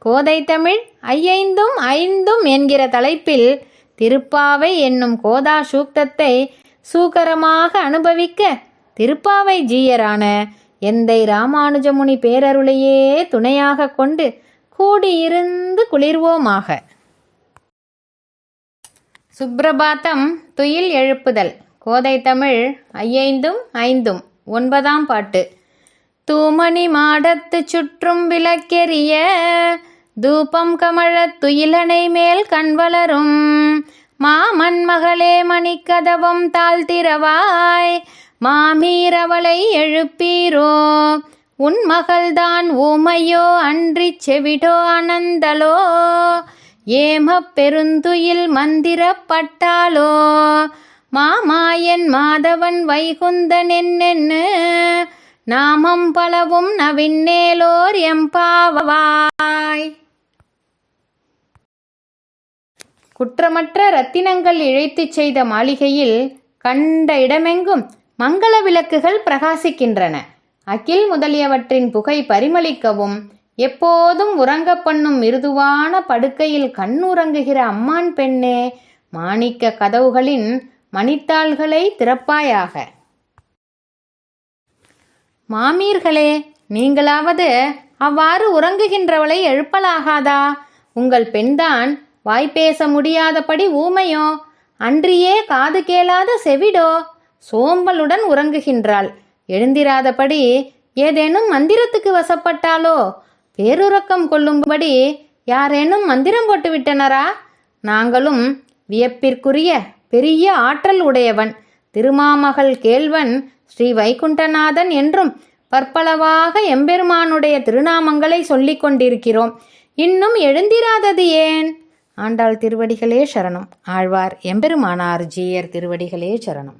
கோதை தமிழ் ஐயைந்தும் ஐந்தும் என்கிற தலைப்பில் திருப்பாவை என்னும் கோதா சூக்தத்தை சூக்கரமாக அனுபவிக்க திருப்பாவை ஜீயரான எந்தை ராமானுஜமுனி பேரருளையே துணையாக கொண்டு கூடியிருந்து குளிர்வோமாக. சுப்பிரபாத்தம் துயில் எழுப்புதல். கோதை தமிழ் ஐயைந்தும் ஐந்தும். ஒன்பதாம் பாட்டு. தூமணி மாடத்துச் சுற்றும் விளக்கெறிய தூபம் கமழத் துயிலனை மேல் கண் வளரும். மாமன் மகளே மணிக்கதவம் தாழ்த்திரவாய். மாமீரவளை எழுப்பீரோ? உன் மகள்தான் ஊமையோ அன்றிச் செவிடோ அனந்தலோ? ஏமப் பெருந்துயில் மந்திரப்பட்டாலோ மாமாயன் மாதவன் வைகுந்தன் என்னென்னு? நாமம் பலவும் நவின்னேலோர் எம்பாவாய் குற்றமற்ற ரத்தினங்கள் இழைத்துச் செய்த மாளிகையில் கண்ட இடமெங்கும் மங்கள விளக்குகள் பிரகாசிக்கின்றன. அகில் முதலியவற்றின் புகை பரிமளிக்கவும் எப்போதும் உறங்க பண்ணும் மிருதுவான படுக்கையில் கண்ணுறங்குகிற அம்மான் பெண்ணே மாணிக்க கதவுகளின் மணித்தாள்களை திறப்பாயாக. மாமீர்களே நீங்களாவது அவ்வாறு உறங்குகின்றவளை எழுப்பலாகாதா? உங்கள் பெண்தான் வாய்ப்பேச முடியாதபடி ஊமையோ? அன்றியே காது கேளாத செவிடோ? சோம்பலுடன் உறங்குகின்றாள். எழுந்திராதபடி ஏதேனும் மந்திரத்துக்கு வசப்பட்டாலோ? பேருறக்கம் கொள்ளும்படி யாரேனும் மந்திரம் போட்டு விட்டனரா நாங்களும் வியப்பிற்குரிய பெரிய ஆற்றல் உடையவன் திருமாமகள் கேள்வன் ஸ்ரீ வைகுண்டநாதன் என்றும் பற்பளவாக எம்பெருமானுடைய திருநாமங்களை சொல்லிக் கொண்டிருக்கிறோம் இன்னும் எழுந்திராதது ஏன்? ஆண்டாள் திருவடிகளே சரணம். ஆழ்வார் எம்பெருமானார் ஜீயர் திருவடிகளே சரணம்.